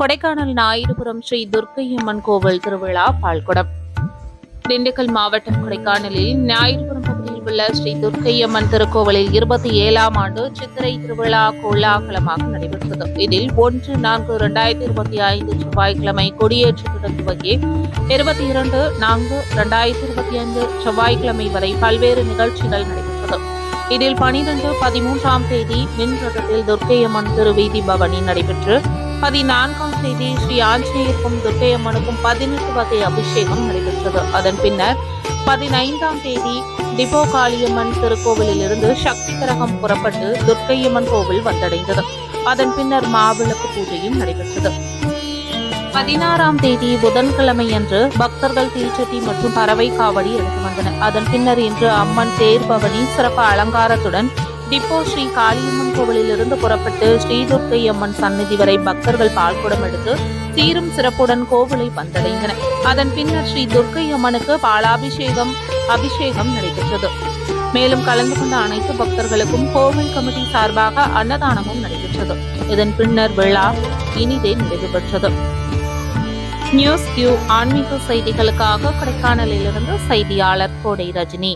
கொடைக்கானல் ஞாயிறுபுரம் ஸ்ரீ துர்க்கையம்மன் கோவில் திருவிழா பால்குடம். திண்டுக்கல் மாவட்டம் கொடைக்கானலில் ஞாயிறுபுரம் பகுதியில் உள்ள ஸ்ரீ துர்க்கையம்மன் திருக்கோவிலில் இருபத்தி ஏழாம் ஆண்டு சித்திரை திருவிழா கோலாகலமாக நடைபெற்றது. இதில் ஒன்று நான்கு இரண்டாயிரத்தி இருபத்தி ஐந்து செவ்வாய்க்கிழமை கொடியேற்றத்துடன் துவங்கி இருபத்தி இரண்டு நான்கு இரண்டாயிரத்தி இருபத்தி ஐந்து செவ்வாய்க்கிழமை வரை பல்வேறு நிகழ்ச்சிகள் நடைபெற்றது. இதில் பனிரெண்டு பதிமூன்றாம் தேதி மின் ரதத்தில் துர்க்கையம்மன் திருவீதி பவனி நடைபெற்று பதினான்காம் தேதி ஸ்ரீ ஆஞ்சநேயருக்கும் துர்க்கையம்மனுக்கும் பதினெட்டு வகை அபிஷேகம் நடைபெற்றது. அதன் பின்னர் பதினைந்தாம் தேதி டிபோ காளியம்மன் திருக்கோவிலில் இருந்து சக்தி கரகம் புறப்பட்டு துர்க்கையம்மன் கோவில் வந்தடைந்தது. அதன் பின்னர் மாவிளக்கு பூஜையும் நடைபெற்றது. பதினாறாம் தேதி புதன்கிழமை அன்று பக்தர்கள் தீச்சட்டி மற்றும் பறவை காவடி எடுத்து வந்தனர் அதன் பின்னர் இன்று அம்மன் தேர் பவனி சிறப்பு அலங்காரத்துடன் டிப்போ ஸ்ரீ காளியம்மன் கோவிலிலிருந்து புறப்பட்டு ஸ்ரீ துர்க்கை அம்மன் சந்நிதி வரை பக்தர்கள் பால்குடம் எடுத்து சீரும் சிறப்புடன் கோவிலை வந்தடைந்தனர் அதன் பின்னர் ஸ்ரீ துர்க்கை அம்மனுக்கு பாலாபிஷேகம் அபிஷேகம் நடைபெற்றது. மேலும் கலந்து கொண்ட அனைத்து பக்தர்களுக்கும் கோவில் கமிட்டி சார்பாக அன்னதானமும் நடைபெற்றது. இதன் பின்னர் விழா இனிதே நிறைவு பெற்றது. நியூஸ் கியூ ஆன்மீக செய்திகளுக்காக கொடைக்கானலிலிருந்து செய்தியாளர் கோடை ரஜினி.